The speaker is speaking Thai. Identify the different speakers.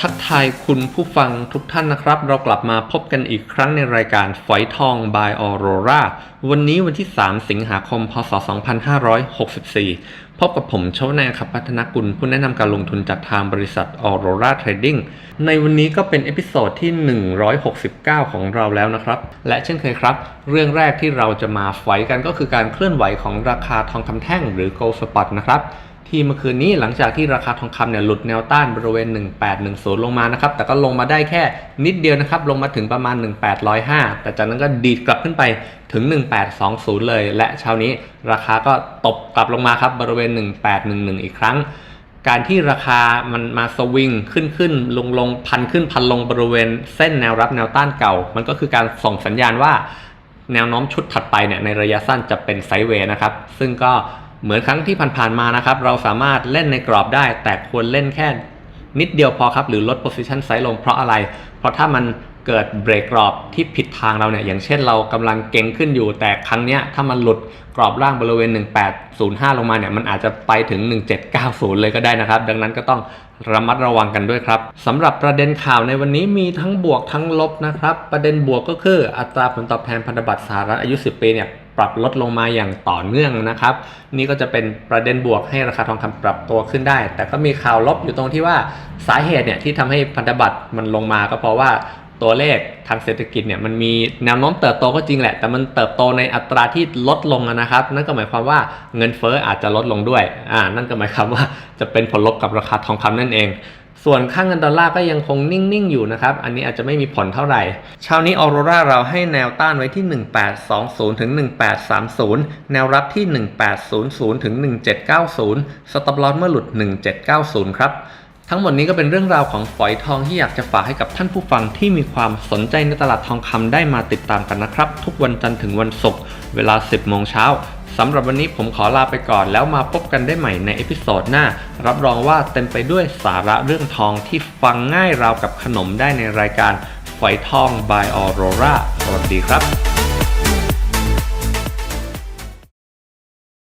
Speaker 1: ทักทายคุณผู้ฟังทุกท่านนะครับ เรากลับมาพบกันอีกครั้งในรายการฝอยทอง by Aurora วันนี้วันที่ 3 สิงหาคม พศ 2564 พบกับผมชวนาคับพัฒนกุลผู้แนะนำการลงทุนจากทางบริษัท Aurora Trading ในวันนี้ก็เป็นเอพิโซดที่ 169 ของเราแล้วนะครับ และเช่นเคยครับ เรื่องแรกที่เราจะมาฝอยกันก็คือการเคลื่อนไหวของราคาทองคำแท่งหรือ Gold Spot นะครับที่เมื่อคืนนี้หลังจากที่ราคาทองคำเนี่ยหลุดแนวต้านบริเวณ 1810 ลงมานะครับ แต่ก็ลงมาได้แค่นิดเดียวนะครับ ลงมาถึงประมาณ 1805 แต่จากนั้นก็ดีดกลับขึ้นไป ถึง 1820 เลย และเช้านี้ราคาก็ตบกลับลงมาครับบริเวณ 1811 อีกครั้ง การที่ราคามันมาสวิงขึ้นขึ้นลงลงพันขึ้นพันลงบริเวณเส้นแนวรับแนวต้านเก่า มันก็คือการส่งสัญญาณว่าแนวโน้มชุดถัดไปเนี่ยในระยะสั้นจะเป็นไซด์เวย์นะครับ ซึ่งก็เหมือนครั้งที่ผ่านๆมานะครับ เราสามารถเล่นในกรอบได้ แต่ควรเล่นแค่นิดเดียวพอครับ หรือลด position size ลงเพราะอะไร เพราะถ้ามัน เกิดเบรกกรอบที่ผิดทางเราเนี่ยอย่างเช่นเรากำลังเก่งขึ้นอยู่ แต่ครั้งเนี้ยถ้ามันหลุดกรอบล่างบริเวณ 1805 ลงมาเนี่ยมันอาจจะไปถึง 1790 เลยก็ได้นะครับ ดังนั้นก็ต้องระมัดระวังกันด้วยครับสำหรับประเด็นข่าวในวันนี้มีทั้งบวกทั้งลบนะครับ ประเด็นบวกก็คืออัตราผลตอบแทนพันธบัตรสหรัฐอายุ 10 ปีเนี่ยปรับลดลงมาอย่างต่อเนื่องนะครับ นี่ก็จะเป็นประเด็นบวกให้ราคาทองคำปรับตัวขึ้นได้ แต่ก็มีข่าวลบอยู่ตรงที่ว่าสาเหตุเนี่ยที่ทำให้พันธบัตรมันลงมาก็เพราะว่า ตัวเลขทางเศรษฐกิจเนี่ยมันมีแนวโน้มเติบโตก็จริงแหละ แต่มันเติบโตในอัตราที่ลดลงนะครับ นั่นก็หมายความว่าเงินเฟ้ออาจจะลดลงด้วยอ่านั่นก็หมายความว่าจะเป็นผลลบกับราคาทองคำนั่นเอง ส่วนค่างเงินดอลลาร์ก็ยังคงนิ่ง ๆ อยู่นะครับ อันนี้อาจจะไม่มีผลเท่าไหร่ เช้านี้ออโรราเราให้แนวต้านไว้ที่ 1820ถึง1830 แนวรับที่ 1800ถึง1790 สต็อปลอสเมื่อหลุด 1790 ครับ ทั้งหมดนี้ก็เป็นเรื่องราวของฝอยทองที่อยากจะฝากให้กับท่านผู้ฟังที่มีความสนใจในตลาดทองคำได้มาติดตามกันนะครับ ทุกวันจันทร์ถึงวันศุกร์เวลา 10โมงเช้าสำหรับวันนี้ผมขอลาไปก่อนแล้วมาพบกันได้ใหม่ในเอพิโซดหน้า รับรองว่าเต็มไปด้วยสาระเรื่องทองที่ฟังง่ายราวกับขนมได้ในรายการฝอยทอง by Aurora สวัสดีครับ